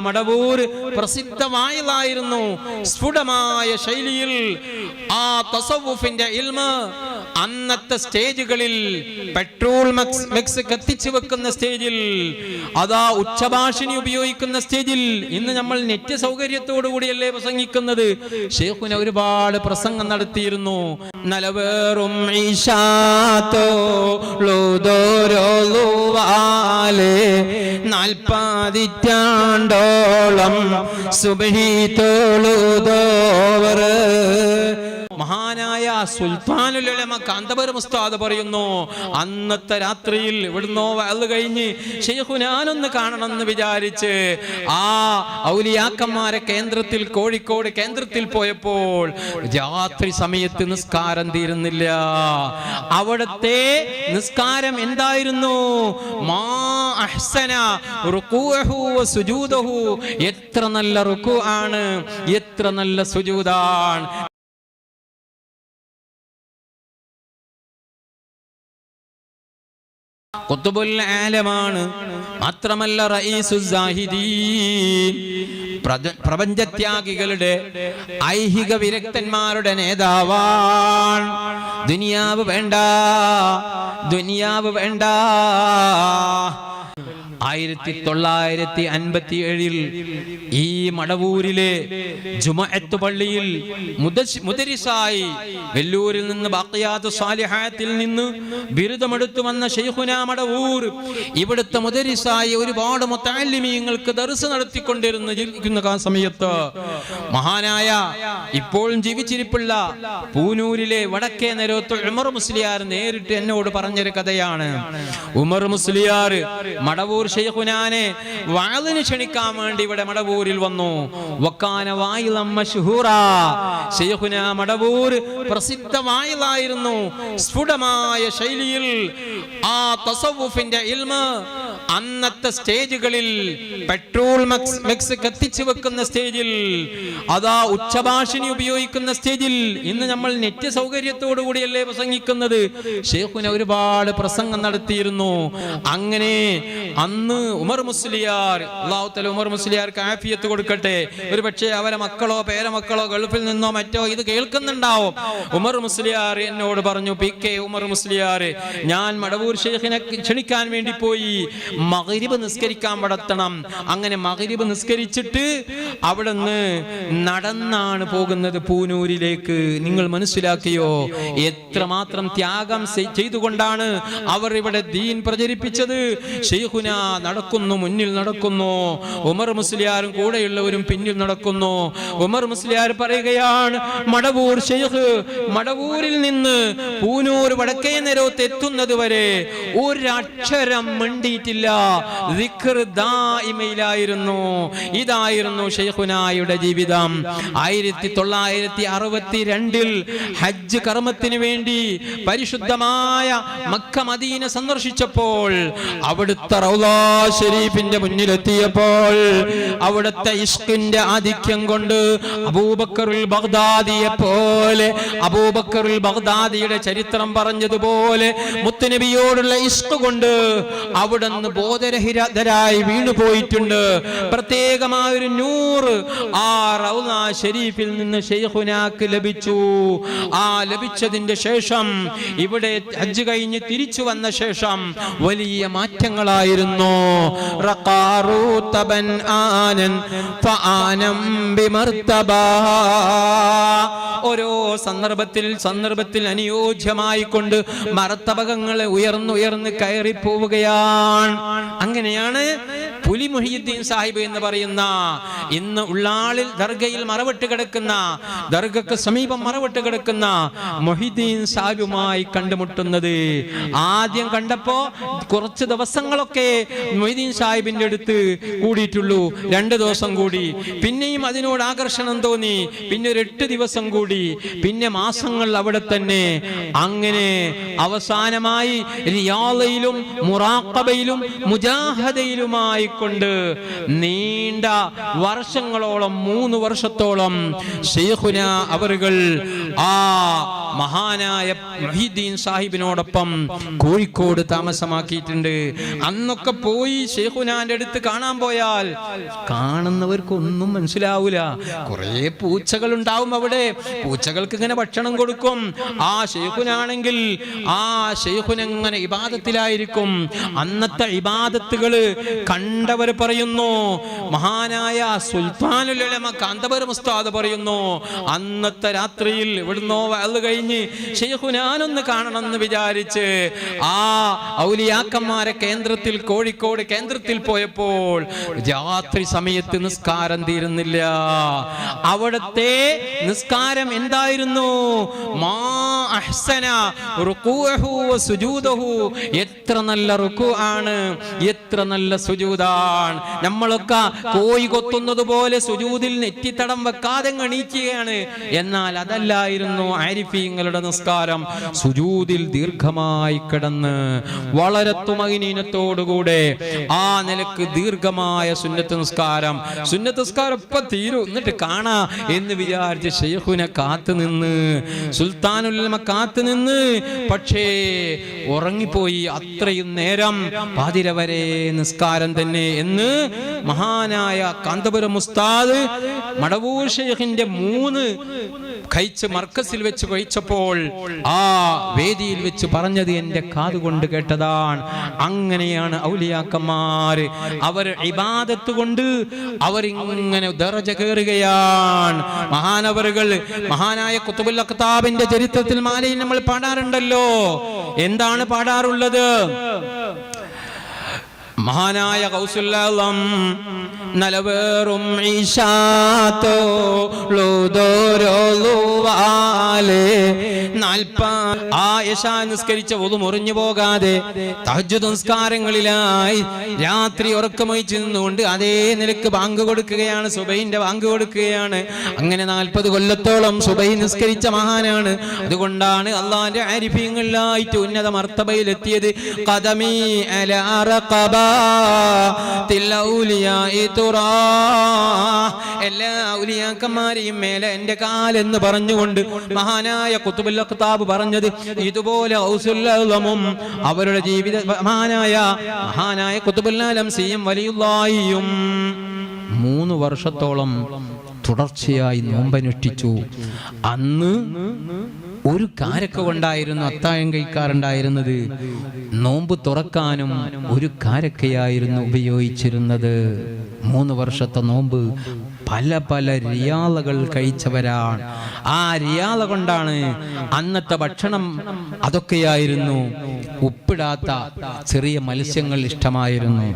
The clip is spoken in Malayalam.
മടവൂർ പ്രസിദ്ധ വായിലായിരുന്നു. സ്ഫുടമായ ശൈലിയിൽ ആ തസവുഫിന്റെ ഇൽമ അന്നത്തെ സ്റ്റേജുകളിൽ പെട്രോൾ മിക്സ് കത്തിച്ചു വെക്കുന്ന സ്റ്റേജിൽ അതാ ഉച്ചഭാഷിണി ഉപയോഗിക്കുന്ന സ്റ്റേജിൽ ഇന്ന് നമ്മൾ നെറ്റ് സൗകര്യത്തോടു കൂടിയല്ലേ പ്രസംഗിക്കുന്നത്. ഷേഖുന ഒരുപാട് പ്രസംഗം നടത്തിയിരുന്നു. നലവേറും നാൽപ്പതിറ്റാണ്ടോളം സുബഹി മഹാനായ സുൽത്താനുലമ കാന്തപുര മുസ്താദ് പറയുന്നു അന്നത്തെ രാത്രിയിൽ ഇവിടുന്നോ അത് കഴിഞ്ഞ് കാണണം എന്ന് വിചാരിച്ച് ആ ഔലിയാക്കന്മാരെ കേന്ദ്രത്തിൽ കോഴിക്കോട് കേന്ദ്രത്തിൽ പോയപ്പോൾ രാത്രി സമയത്ത് നിസ്കാരം തീരുന്നില്ല. അവിടുത്തെ നിസ്കാരം എന്തായിരുന്നു? മാ അഹ്സന എത്ര നല്ല റുക്കു ആണ് എത്ര നല്ല സുജൂദാണ്. ഖുത്ബുൽ ആലമാണ്. മാത്രമല്ല പ്രപഞ്ചത്യാഗികളുടെ ഐഹിക വിരക്തന്മാരുടെ നേതാവാണ് ദുനിയാവ് വേണ്ട ദുനിയാവ് വേണ്ട. ആയിരത്തി തൊള്ളായിരത്തി അൻപത്തി ഏഴിൽ ഈ മടവൂരിലെ ജുമഅത്ത് പള്ളിയിൽ മുദരിസായി വെല്ലൂരിൽ നിന്ന് ബാക്കിയാത്ത് സാലിഹായത്തിൽ നിന്ന് ബിരുദമെടുത്തു വന്ന ഷെയ്ഖുന മടവൂർ ഇവിടുത്തെ മുദരിസായി ഒരുപാട് മുത്താലിമീങ്ങൾക്ക് ദർസ് നടത്തിക്കൊണ്ടിരുന്ന സമയത്ത് മഹാനായ ഇപ്പോഴും ജീവിച്ചിരിപ്പുള്ള പൂനൂരിലെ വടക്കേ നേരത്ത് ഉമർ മുസ്ലിയാർ നേരിട്ട് എന്നോട് പറഞ്ഞൊരു കഥയാണ്. ഉമർ മുസ്ലിയാർ മടവൂർ ഷെയ്ഖുനാനെ വാളിന് ക്ഷണിക്കാൻ വേണ്ടി ഇവിടെ മടവൂരിൽ വന്നു. വക്കാന വായിലം മശ്ഹൂറ. ഷെയ്ഖുന മടവൂർ പ്രസിദ്ധ വായിലായിരുന്നു. സ്ഫുടമായ ശൈലിയിൽ ആ തസവുഫിന്റെ ഇൽമ അന്നത്തെ സ്റ്റേജുകളിൽ പെട്രോൾ മെക്സ് കത്തിച്ചു വെക്കുന്ന സ്റ്റേജിൽ അതാ ഉച്ചഭാഷിണി ഉപയോഗിക്കുന്ന സ്റ്റേജിൽ ഇന്ന് നമ്മൾ നെറ്റ് സൗകര്യത്തോടു കൂടിയല്ലേ പ്രസംഗിക്കുന്നത്. ഷേഖുന ഒരുപാട് പ്രസംഗം നടത്തിയിരുന്നു. അങ്ങനെ അന്ന് ഉമർ മുസ്ലിയാർ അള്ളാഹുത്തല ഉമർ മുസ്ലിയാർക്ക് ആഫിയത്ത് കൊടുക്കട്ടെ. ഒരു പക്ഷേ അവരെ മക്കളോ പേരമക്കളോ ഗൾഫിൽ നിന്നോ മറ്റോ ഇത് കേൾക്കുന്നുണ്ടാവും. ഉമർ മുസ്ലിയാർ എന്നോട് പറഞ്ഞു പി കെ ഉമർ മുസ്ലിയാർ ഞാൻ മടവൂർ ഷെയ്ഖിനെ ക്ഷണിക്കാൻ വേണ്ടി പോയി. മകരിബ് നിസ്കരിക്കാൻ പടത്തണം അങ്ങനെ മകരിബ് നിസ്കരിച്ചിട്ട് അവിടുന്ന് നടന്നാണ് പോകുന്നത് പൂനൂരിലേക്ക്. നിങ്ങൾ മനസ്സിലാക്കിയോ? എത്രമാത്രം ത്യാഗം ചെയ്- ചെയ്തുകൊണ്ടാണ് അവർ ഇവിടെ ദീൻ പ്രചരിപ്പിച്ചത്. ഷെയ്ഖുന നടക്കുന്നു മുന്നിൽ നടക്കുന്നു. ഉമർ മുസ്ലിയാരും കൂടെയുള്ളവരും പിന്നിൽ നടക്കുന്നു. ഉമർ മുസ്ലിയാർ പറയുകയാണ് മടവൂർ ഷെയ്ഖ് മടവൂരിൽ നിന്ന് പൂനൂർ വടക്കേ നിരവത്ത് എത്തുന്നത് വരെ ഒരക്ഷരം മിണ്ടിയിട്ടില്ല. ായിരുന്നു ഇതായിരുന്നു ഷെയ്ഖുനായുടെ ജീവിതം. ആയിരത്തി തൊള്ളായിരത്തി അറുപത്തി രണ്ടിൽ ഹജ്ജ് കർമ്മത്തിന് വേണ്ടി പരിശുദ്ധമായ മക്ക മദീന സന്ദർശിച്ചപ്പോൾ അവിടുത്തെ റൗലാ ഷെരീഫിന്റെ മുന്നിലെത്തിയപ്പോൾ അവിടുത്തെ ഇഷ്കിന്റെ ആധിക്യം കൊണ്ട് അബൂബക്കറുൽ ബഗ്ദാദിയെ പോലെ അബൂബക്കറുൽ ബഗ്ദാദിയുടെ ചരിത്രം പറഞ്ഞതുപോലെ മുത്തുനബിയോടുള്ള ഇഷ്ക് കൊണ്ട് അവിടുന്ന് ബോധരഹിതരായി വീണു പോയിട്ടുണ്ട് പ്രത്യേകമായ ഒരു നൂറ് ആ റൗലാ ഷെരീഫിൽ നിന്ന് ഷെയ്ഖുനാക്ക് ലഭിച്ചു. ആ ലഭിച്ചതിന്റെ ശേഷം ഇവിടെ ഹജ്ജ് കഴിഞ്ഞ് തിരിച്ചു വന്ന ശേഷം വലിയ മാറ്റങ്ങളായിരുന്നു. റഖാറൂതബൻ ആനൻ ഫആനം. ഓരോ സന്ദർഭത്തിൽ സന്ദർഭത്തിൽ അനുയോജ്യമായി കൊണ്ട് മർത്തബകങ്ങളെ ഉയർന്നുയർന്ന് കയറി പോവുകയാണ് അങ്ങനെയാണ് മുഹിയുദ്ദീൻ സാഹിബ് എന്ന് പറയുന്ന ഇന്ന് ഉള്ളാളിൽ ദർഗയിൽ മറവിട്ട് കിടക്കുന്ന ദർഗക്ക് സമീപം മറവിട്ട് കിടക്കുന്ന മൊഹിദ്ദീൻ സാഹിബുമായി കണ്ടുമുട്ടുന്നത്. ആദ്യം കണ്ടപ്പോ കുറച്ച് ദിവസങ്ങളൊക്കെ മൊഹിദ്ദീൻ സാഹിബിന്റെ അടുത്ത് കൂടിയിട്ടുള്ളൂ. രണ്ട് ദിവസം കൂടി. പിന്നെയും അതിനോട് ആകർഷണം തോന്നി. പിന്നെ ഒരു എട്ട് ദിവസം കൂടി. പിന്നെ മാസങ്ങൾ അവിടെ തന്നെ. അങ്ങനെ അവസാനമായി റിയാലയിലും മുറാഖബയിലും മുജാഹദയിലുമായി കൊണ്ട് നീണ്ട വർഷങ്ങളോളം മൂന്ന് വർഷത്തോളം ഷെയ്ഖുന അവറുകൾ ആ മഹാനായ മൊഹീദ്ദീൻ സാഹിബിനോടൊപ്പം കോഴിക്കോട് താമസമാക്കിയിട്ടുണ്ട്. അന്നൊക്കെ പോയി ഷെയ്ഖുനാന്റെ അടുത്ത് കാണാൻ പോയാൽ കാണുന്നവർക്ക് ഒന്നും മനസ്സിലാവൂല. കുറേ പൂച്ചകൾ ഉണ്ടാവും അവിടെ. പൂച്ചകൾക്ക് ഇങ്ങനെ ഭക്ഷണം കൊടുക്കും. ആ ഷെയ്ഖുനാണെങ്കിൽ ആ ഷെയ്ഖുനെങ്ങനെ ഇബാദത്തിലായിരിക്കും? അന്നത്തെ ഇബാദത്തുകൾ കണ്ടവർ പറയുന്നു മഹാനായ സുൽത്താനുലമ കാന്തപുരം ഉസ്താദ് പറയുന്നു അന്നത്തെ രാത്രിയിൽ ഇവിടുന്നോ അത് കഴിഞ്ഞ് ഷെയ്ഖുനാനൊന്ന് കാണണമെന്ന് വിചാരിച്ച് ആ ഔലിയാക്കന്മാരെ കേന്ദ്രത്തിൽ കോഴിക്കോട് കേന്ദ്രത്തിൽ പോയപ്പോൾ രാത്രി സമയത്ത് നിസ്കാരം തീരുന്നില്ല. അവിടത്തെ നിസ്കാരം എന്തായിരുന്നു? മാ അഹ്സന റുക്കൂഹു സുജൂദഹു. എത്ര നല്ല റുക്കു ആണ് എത്ര നല്ല സുജൂദാണ് നമ്മളൊക്കെ കോയി കൊത്തുന്നത് പോലെ സുജൂദിൽ നെറ്റിത്തടം വെക്കാതെ എണീക്കുകയാണ്. എന്നാൽ അതല്ലായിരുന്നു ആരിഫീങ്ങളുടെ നിസ്കാരം. സുജൂദിൽ ദീർഘമായി കിടന്ന് വളരെ തുമകിനീനത്തോടുകൂടെ ആ നിലയ്ക്ക് ദീർഘമായ സുന്നത്ത് നിസ്കാരം. സുന്നത്ത് നിസ്കാരം ഇപ്പൊ തീരും. എന്നിട്ട് കാണാ എന്ന് വിചാരിച്ച് ഷെയ്ഖുനെ കാത്തു നിന്ന് സുൽത്താനുല്ലമ കാത്തു നിന്ന് പക്ഷേ ഉറങ്ങിപ്പോയി അത്രയും നേരം പാതിര വരെ നിസ്കാരം തന്നെ എന്ന് മഹാനായ കാന്തപുരം ഉസ്താദ് മടവൂർ ഷെയ്ഖിന്റെ മൂന്ന് കഴിച്ച് മർക്കസിൽ വെച്ച് കഴിച്ചപ്പോൾ ആ വേദിയിൽ വെച്ച് പറഞ്ഞത് എന്റെ കാതുകൊണ്ട് കേട്ടതാണ്. അങ്ങനെയാണ് ഔലിയാക്കന്മാര് അവർ ഇബാദത്ത് കൊണ്ട് അവർ ഇങ്ങനെ ദറജ കയറുകയാണ് മഹാനവറുകൾ മഹാനായ കുത്തുബുൽ അഖ്താബിന്റെ ചരിത്രത്തിൽ മാലയിൽ നമ്മൾ പാടാറുണ്ടല്ലോ. എന്താണ് പാടാറുള്ളത്? മഹാനായ കൗസുല്ലം നലവേറും ഈശാത്തോ നാൽപ്പ ആ നിസ്കരിച്ച ഒതു മുറിഞ്ഞു പോകാതെ സംസ്കാരങ്ങളിലായി രാത്രി ഉറക്കമൊഴിച്ച് നിന്നുകൊണ്ട് അതേ നിലയ്ക്ക് ബാങ്ക് കൊടുക്കുകയാണ് സുബൈന്റെ ബാങ്ക് കൊടുക്കുകയാണ്. അങ്ങനെ നാൽപ്പത് കൊല്ലത്തോളം സുബൈ നിസ്കരിച്ച മഹാനാണ്. അതുകൊണ്ടാണ് അള്ളാന്റെ ആരിഫ്യങ്ങളിലായിട്ട് ഉന്നത മർത്തബയിലെത്തിയത്. എല്ലാ ഔലിയാക്കന്മാരെയും മേലെ എന്റെ കാലെന്ന് പറഞ്ഞുകൊണ്ട് മഹാനായ കുത്തുബുൽ അഖ്താബ് പറഞ്ഞത് ഇതുപോലെ ഔസുല്ലമും അവരുടെ ജീവിത മഹാനായ മഹാനായ കുത്തുബുല്ലാലം സിയും വലിയുള്ളായിയും മൂന്ന് വർഷത്തോളം തുടർച്ചയായി നോമ്പനുഷ്ഠിച്ചു. അന്ന് ഒരു കാരക്ക കൊണ്ടായിരുന്നു അത്തായം കഴിക്കാറുണ്ടായിരുന്നത് നോമ്പ് തുറക്കാനും ഒരു കാരക്കയായിരുന്നു ഉപയോഗിച്ചിരുന്നത്. മൂന്ന് വർഷത്തെ നോമ്പ് പല പല റിയാലകൾ കഴിച്ചവരാണ്. ആ റിയാള കൊണ്ടാണ് അന്നത്തെ ഭക്ഷണം അതൊക്കെയായിരുന്നു. ഉപ്പിടാത്ത ചെറിയ മത്സ്യങ്ങൾ ഇഷ്ടമായിരുന്നു.